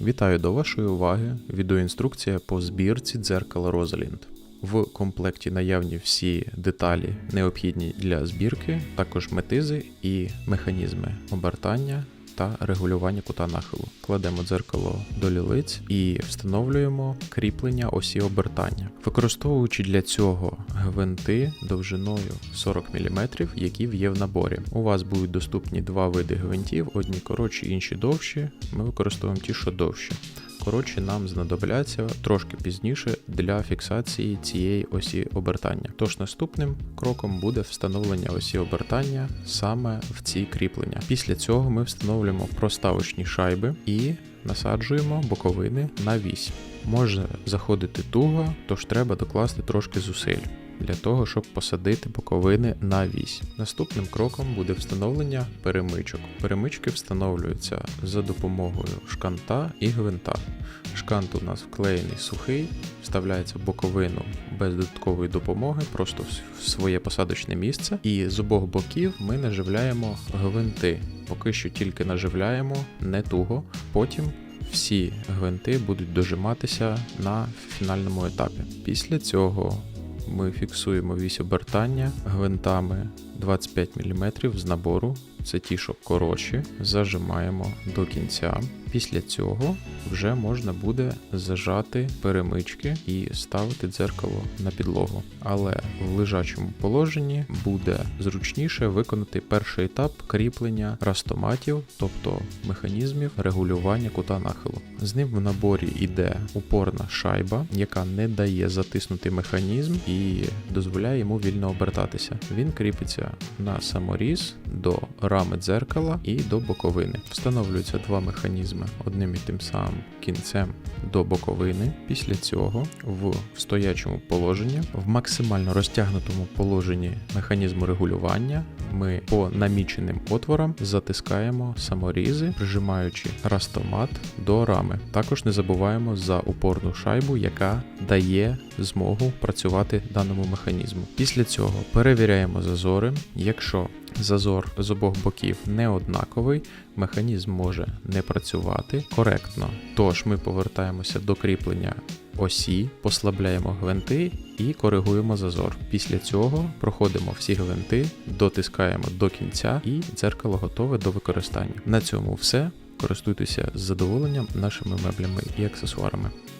Вітаю до вашої уваги відеоінструкція по збірці дзеркала Розалінд. В комплекті наявні всі деталі, необхідні для збірки, також метизи і механізми обертання та регулювання кута нахилу. Кладемо дзеркало до лілиць і встановлюємо кріплення осі обертання, використовуючи для цього гвинти довжиною 40 мм, які є в наборі. У вас будуть доступні два види гвинтів: одні коротші, інші довші. Ми використовуємо ті, що довші. Коротше, нам знадобляться трошки пізніше для фіксації цієї осі обертання. Тож наступним кроком буде встановлення осі обертання саме в ці кріплення. Після цього ми встановлюємо проставочні шайби і насаджуємо боковини на вісь. Може заходити туго, тож треба докласти трошки зусиль для того, щоб посадити боковини на вісь. Наступним кроком буде встановлення перемичок. Перемички встановлюються за допомогою шканта і гвинта. Шкант у нас вклеєний сухий, вставляється в боковину без додаткової допомоги, просто в своє посадочне місце. І з обох боків ми наживляємо гвинти. Поки що тільки наживляємо не туго, потім всі гвинти будуть дожиматися на фінальному етапі. Після цього ми фіксуємо вісь обертання гвинтами 25 мм з набору, це ті, що коротші, зажимаємо до кінця. Після цього вже можна буде зажати перемички і ставити дзеркало на підлогу. Але в лежачому положенні буде зручніше виконати перший етап кріплення растоматів, тобто механізмів регулювання кута нахилу. З ним в наборі йде упорна шайба, яка не дає затиснути механізм і дозволяє йому вільно обертатися. Він кріпиться на саморіз до рами дзеркала і до боковини. Встановлюються два механізми одним і тим самим кінцем до боковини. Після цього в стоячому положенні, в максимально розтягнутому положенні механізму регулювання, ми по наміченим отворам затискаємо саморізи, прижимаючи растомат до рами. Також не забуваємо за упорну шайбу, яка дає змогу працювати даному механізму. Після цього перевіряємо зазори. Якщо зазор з обох боків не однаковий, механізм може не працювати коректно. Тож ми повертаємося до кріплення осі, послабляємо гвинти і коригуємо зазор. Після цього проходимо всі гвинти, дотискаємо до кінця і дзеркало готове до використання. На цьому все. Користуйтеся з задоволенням нашими меблями і аксесуарами.